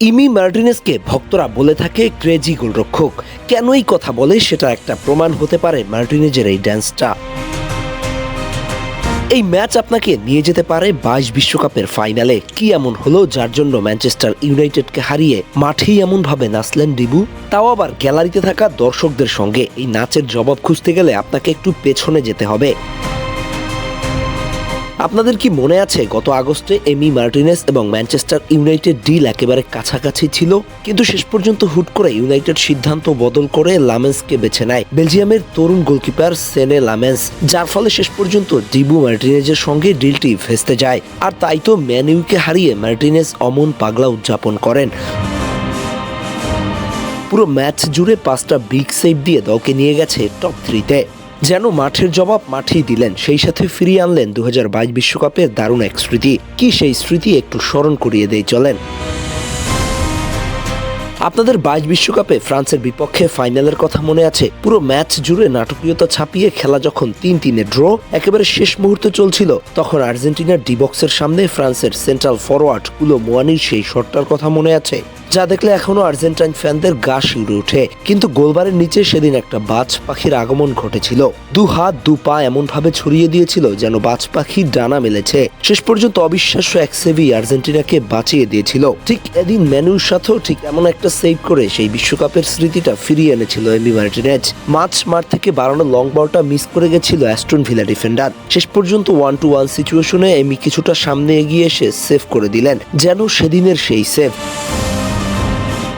ইমি মার্টিনেসকে ভক্তরা বলে থাকে ক্রেজি গোলরক্ষক। কেনই কথা বলে সেটা একটা প্রমাণ হতে পারে মার্টিনেজের এই ড্যান্সটা। এই ম্যাচ আপনাকে নিয়ে যেতে পারে বাইশ বিশ্বকাপের ফাইনালে। কি এমন হলো যার জন্য ম্যানচেস্টার ইউনাইটেডকে হারিয়ে মাঠেই এমনভাবে নাচলেন ডিবু? তাও আবার গ্যালারিতে থাকা দর্শকদের সঙ্গে এই নাচের জবাব খুঁজতে গেলে আপনাকে একটু পেছনে যেতে হবে। আপনাদের কি মনে আছে গত আগস্টে এমি মার্টিনেস এবং ম্যানচেস্টার ইউনাইটেড ডিল একেবারে কাছাকাছি ছিল? কিন্তু শেষ পর্যন্ত হুট করে ইউনাইটেড সিদ্ধান্ত বদল করে লামেন্সকে বেছে নেয়। বেলজিয়ামের তরুণ গোলকিপার সেনে লামেন্স, যার ফলে শেষ পর্যন্ত ডিবু মার্টিনেজের সঙ্গে ডিলটি ভেস্তে যায়। আর তাই তো ম্যানিউকে হারিয়ে মার্টিনেস অমন পাগলা উদযাপন করেন। পুরো ম্যাচ জুড়ে পাঁচটা বিগ সেভ দিয়ে দলকে নিয়ে গেছে টপ থ্রিতে। যেন মাঠের জবাব মাঠেই দিলেন, সেই সাথে ফিরিয়ে আনলেন দু বিশ্বকাপের দারুণ এক স্মৃতি। কি সেই স্মৃতি একটু স্মরণ করিয়ে দেয় চলেন। আপনাদের বাইশ বিশ্বকাপে ফ্রান্সের বিপক্ষে ফাইনালের কথা মনে আছে। পুরো ম্যাচ জুড়ে নাটকীয়তা ছাপিয়ে খেলা যখন তিন তিনে ড্র, একেবারে শেষ মুহূর্তে চলছিল, তখন আর্জেন্টিনার ডিবক্সের সামনে ফ্রান্সের সেন্ট্রাল ফরওয়ার্ড কুলো মোয়ানির সেই শটটার কথা মনে আছে। যা দেখলে এখনও আর্জেন্টাইন ফ্যানদের গা শিউরে ওঠে। কিন্তু গোলবারের নিচে সেদিন একটা বাজ পাখির আগমন ঘটেছিল। দু হাত, দু পা এমন ভাবে ছড়িয়ে দিয়েছিল যেন বাজ পাখির ডানা মেলেছে। শেষ পর্যন্ত অবিশ্বাস্য এক সেভি আর্জেন্টিনাকে বাঁচিয়ে দিয়েছিল। ঠিক এদিন ম্যানুর সাথেও ঠিক এমন একটা সেভ করে সেই বিশ্বকাপের স্মৃতিটা ফিরিয়ে এনেছিল এমি মার্টিনেজ। মার্চ মার থেকে বাড়ানো লং বলটা মিস করে গেছিল অ্যাস্টন ভিলা ডিফেন্ডার শেষ পর্যন্ত ওয়ান টু ওয়ান সিচুয়েশনে এমি কিছুটা সামনে এগিয়ে এসে সেভ করে দিলেন, যেন সেদিনের সেই সেভ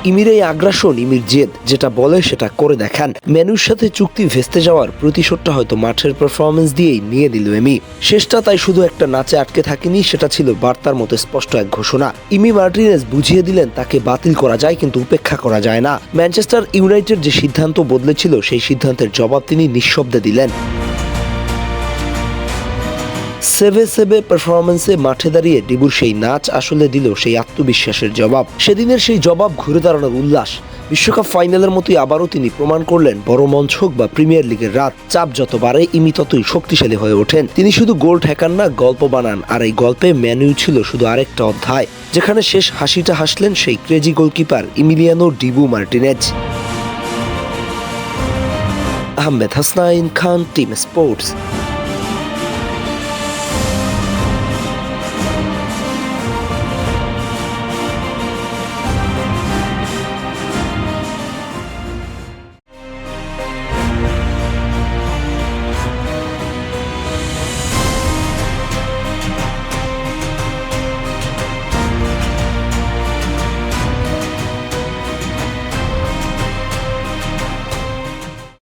ইমির এই আগ্রাসন, ইমির জেদ, যেটা বলে সেটা করে দেখান। মেনুর সাথে চুক্তি ভেস্তে যাওয়ার প্রতিশোধটা হয়তো মাঠের পারফরমেন্স দিয়েই নিয়ে দিল এমি। শেষটা তাই শুধু একটা নাচে আটকে থাকেনি, সেটা ছিল বার্তার মতো স্পষ্ট এক ঘোষণা। ইমি মার্টিনেজ বুঝিয়ে দিলেন, তাকে বাতিল করা যায় কিন্তু উপেক্ষা করা যায় না। ম্যানচেস্টার ইউনাইটেড যে সিদ্ধান্ত বদলেছিল, সেই সিদ্ধান্তের জবাব তিনি নিঃশব্দে দিলেন। সেভে সেভে পারফরমেন্সে মাঠে দাঁড়িয়ে ডিবুর সেই নাচ আসলে দিল সেই আত্মবিশ্বাসের জবাব। সেদিনের সেই জবাব ঘুরে দাঁড়ানোর উল্লাস। বিশ্বকাপ ফাইনালের মতোই আবারও তিনি প্রমাণ করলেন, বড় মঞ্চ হোক বা প্রিমিয়ার লিগের রাত, চাপ যত বাড়ে, ইমি ততই শক্তিশালী হয়ে ওঠেন। তিনি শুধু গোল ঠেকান না, গল্প বানান। আর এই গল্পে ম্যানুই ছিল শুধু আরেকটা অধ্যায়। যেখানে শেষ হাসিটা হাসলেন সেই crazy goalkeeper Emiliano Dibu Martinez Ahmed Hasnain Khan team sports